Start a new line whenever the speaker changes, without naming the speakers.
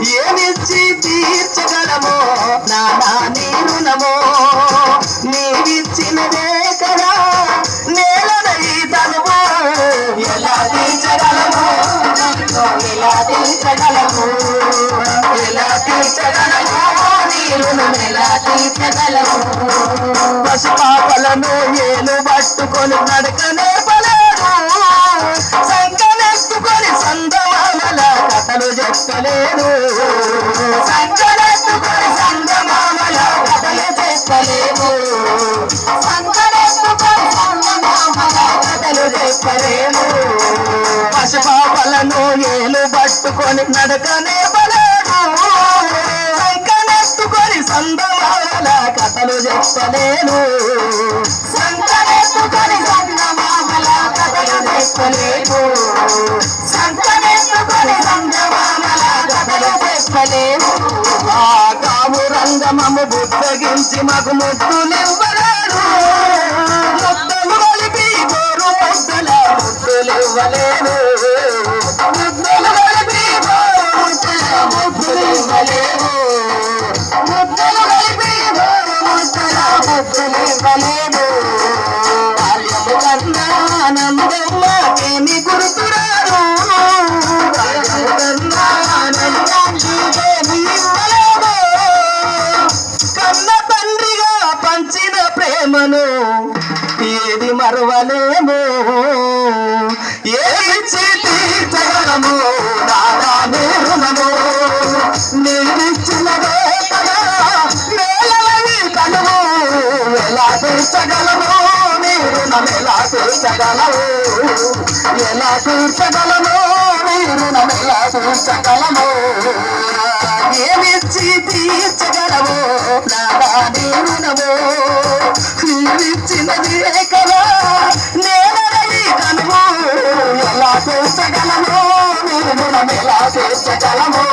ఏమిచ్చి తీర్చగలమో? నానా నీ రుణమో? నీవిచ్చినదే కదా నేలనై తనువో. ఎలా తీర్చగలమో? ఎలా తీర్చగలము? ఎలా తీర్చగలమో? నీ రుణం ఎలా తీర్చగలము?
పశుపా ఏలు పట్టుకొని నడక నేర్పలేడు సంకనెత్తుకొని సందమామల కథలు చెప్పలేడు
సంకలెత్తుకొని సందమామల కథలు చెప్పలేము సంకలెత్తుకొని సందమామల కథలు చెప్పలేము
పశుపాపలను ఏలు పట్టుకొని నడక నేర్పలేడు సంకనెత్తుకొని సందమామల కథలు చెప్పలేడు
కథలు చెప్పలేము సంకలెత్తుకొని కథలు చెప్పలేము
ఆ రంగమము బుద్ధగించి మగు ముద్దులివ్వలేడు ముద్దలు కలిపి గోరు ముద్దల ముద్దులివ్వలేడు
ముద్దులు కలిపి గోరు కలిపి గోరు
కన్నా ఆనందం కన్న తండ్రిగా పంచిన ప్రేమను ఏది మరవలేము. ఏమిచ్చి తీర్చగలము దాదా రుణము నేనిచ్చినదే కదా నేలలని కనుము ఎలా తీర్చగలము రుణం ఎలా తీర్చగలము ఎలా తీర్చగలము నీ రుణం ఎలా తీర్చగలము. ఏమిచ్చి తీర్చగలవు. నాదా నీ రుణము నీవిచ్చినది కదా నేలని కనుము? ఎలా తీర్చగలము నీ రుణం ఎలా తీర్చగలము.